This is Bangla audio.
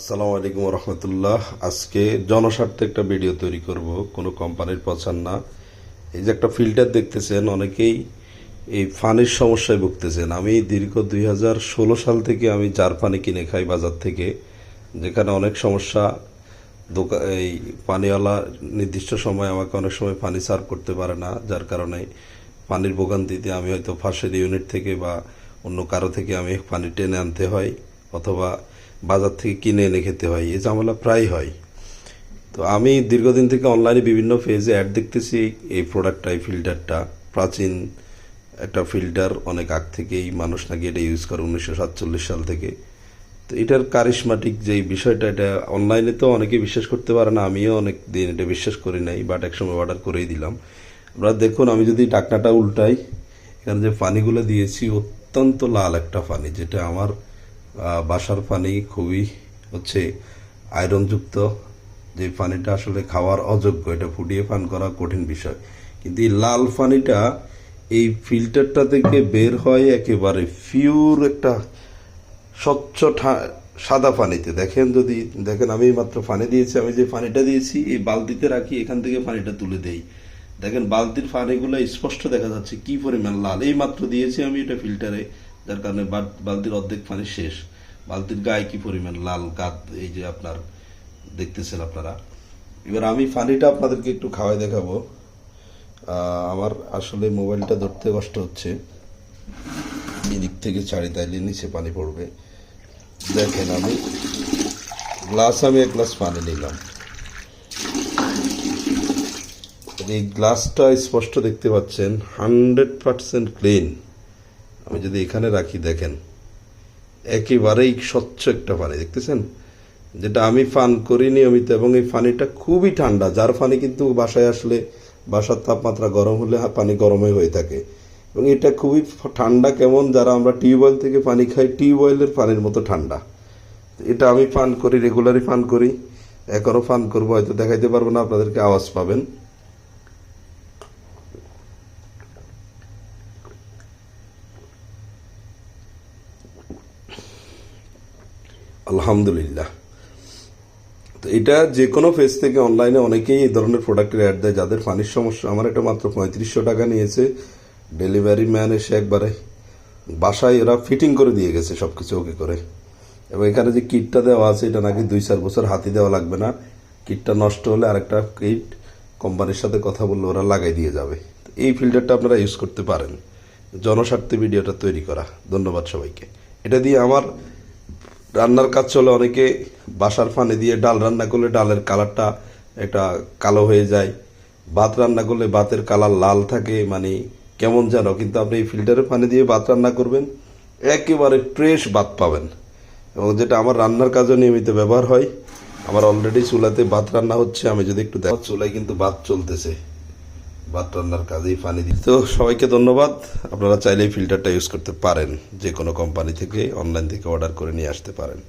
আসসালামু আলাইকুম রহমতুল্লাহ আজকে জনস্বার্থে একটা ভিডিও তৈরি করব। কোনো কোম্পানির পছান না। এই যে একটা ফিল্টার দেখতেছেন, অনেকেই এই ফানির সমস্যায় ভুগতেছেন। আমি দীর্ঘ দুই হাজার ষোলো সাল থেকে আমি জার পানি কিনে খাই বাজার থেকে, যেখানে অনেক সমস্যা। দোকান এই পানিওয়ালা নির্দিষ্ট সময় আমাকে অনেক সময় পানি সার্ভ করতে পারে না, যার কারণে পানির ভোগান্তিতে আমি হয়তো ফাঁসের ইউনিট থেকে বা অন্য কারও থেকে আমি পানি টেনে আনতে হয়, অথবা বাজার থেকে কিনে এনে খেতে হয়, এই ঝামেলা প্রায় হয়। তো আমি দীর্ঘদিন থেকে অনলাইনে বিভিন্ন পেজে অ্যাড দেখতেছি, এই প্রোডাক্টটা এই ফিল্টারটা প্রাচীন একটা ফিল্টার অনেক আগ থেকেই মানুষ নাকি এটা ইউজ করে উনিশশো সাতচল্লিশ সাল থেকে। তো এটার কারিশমাটিক যে বিষয়টা, এটা অনলাইনে তো অনেকে বিশ্বাস করতে পারে না, আমিও অনেক দিন এটা বিশ্বাস করি নাই বাট একসময় অর্ডার করেই দিলাম। আপনারা দেখুন, আমি যদি টাকনাটা উল্টাই, এখানে যে পানিগুলো দিয়েছি, অত্যন্ত লাল একটা পানি যেটা আমার বাসার পানি খুবই হচ্ছে আয়রনযুক্ত। যে পানিটা আসলে খাওয়ার অযোগ্য, এটা ফুটিয়ে পান করা কঠিন বিষয়। কিন্তু এই লাল পানিটা এই ফিল্টারটা থেকে বের হয় একেবারে পিওর একটা স্বচ্ছ সাদা পানিতে। দেখেন যদি, দেখেন আমি মাত্র পানি দিয়েছি, আমি যে পানিটা দিয়েছি, এই বালতিতে রাখি, এখান থেকে পানিটা তুলে দেই। দেখেন বালতির পানিগুলো স্পষ্ট দেখা যাচ্ছে কি পরিমাণ লাল। এই মাত্র দিয়েছি আমি এটা ফিল্টারে। যার কারণে বালতির অর্ধেক পানি শেষ। বালতির গায়ে কি পরিমাণ লাল গাদ এই যে আপনার দেখতেছেন আপনারা। এবার আমি পানিটা আপনাদেরকে একটু খাওয়াই দেখাবো। আমার আসলে মোবাইলটা ধরতে কষ্ট হচ্ছে। এদিক থেকে ছাড়ি তাইলে নিচে পানি পড়বে। দেখেন আমি গ্লাস, আমি এক গ্লাস পানি নিলাম। এই গ্লাসটা স্পষ্ট দেখতে পাচ্ছেন, হান্ড্রেড পার্সেন্ট ক্লিন। আমি যদি এখানে রাখি, দেখেন, একেবারেই স্বচ্ছ একটা পানি, দেখতেছেন? যেটা আমি ফান করি নিয়মিত, এবং এই পানিটা খুবই ঠান্ডা, যার পানি কিন্তু বাসায় আসলে বাসার তাপমাত্রা গরম হলে পানি গরমই হয়ে থাকে। এবং এটা খুবই ঠান্ডা কেমন, যারা আমরা টিউবওয়েল থেকে পানি খাই টিউবওয়েলের পানির মতো ঠান্ডা। এটা আমি পান করি, রেগুলারই পান করি এখনও পান করব, হয়তো দেখাইতে পারব না, আপনাদেরকে আওয়াজ পাবেন। আলহামদুলিল্লাহ। তো এটা যে কোনো পেজ থেকে অনলাইনে অনেকেই এই ধরনের প্রোডাক্টের অ্যাড দেয়, যাদের পানির সমস্যা। আমার এটা মাত্র পঁয়ত্রিশশো টাকা নিয়েছে। ডেলিভারি ম্যান এসে একবারে বাসায় এরা ফিটিং করে দিয়ে গেছে সব কিছু ওকে করে। এবং এখানে যে কিটটা দেওয়া আছে, এটা নাকি দুই চার বছর হাতি দেওয়া লাগবে না। কিটটা নষ্ট হলে আরেকটা কিট কোম্পানির সাথে কথা বললে ওরা লাগাই দিয়ে যাবে। এই ফিল্টারটা আপনারা ইউজ করতে পারেন। জনস্বার্থে ভিডিওটা তৈরি করা। ধন্যবাদ সবাইকে। এটা দিয়ে আমার রান্নার কাজ চলে, অনেকে বাসার ফানে দিয়ে ডাল রান্না করলে ডালের কালারটা একটা কালো হয়ে যায়। ভাত রান্না করলে ভাতের কালার লাল থাকে মানে কেমন যেন। কিন্তু আপনি এই ফিল্টারের পানি দিয়ে ভাত রান্না করবেন, একেবারে ফ্রেশ ভাত পাবেন। এবং যেটা আমার রান্নার কাজে নিয়মিত ব্যবহার হয়, আমার অলরেডি চুলাতে ভাত রান্না হচ্ছে, আমি যদি একটু দেখো চুলায় কিন্তু ভাত চলতেছে। ভাত রান্নার কাজেই পানি দিই তো সবাইকে ধন্যবাদ। আপনারা চাইলে ফিল্টারটা ইউজ করতে পারেন। যে কোনো কোম্পানি থেকে অনলাইন থেকে অর্ডার করে নিয়ে আসতে পারেন।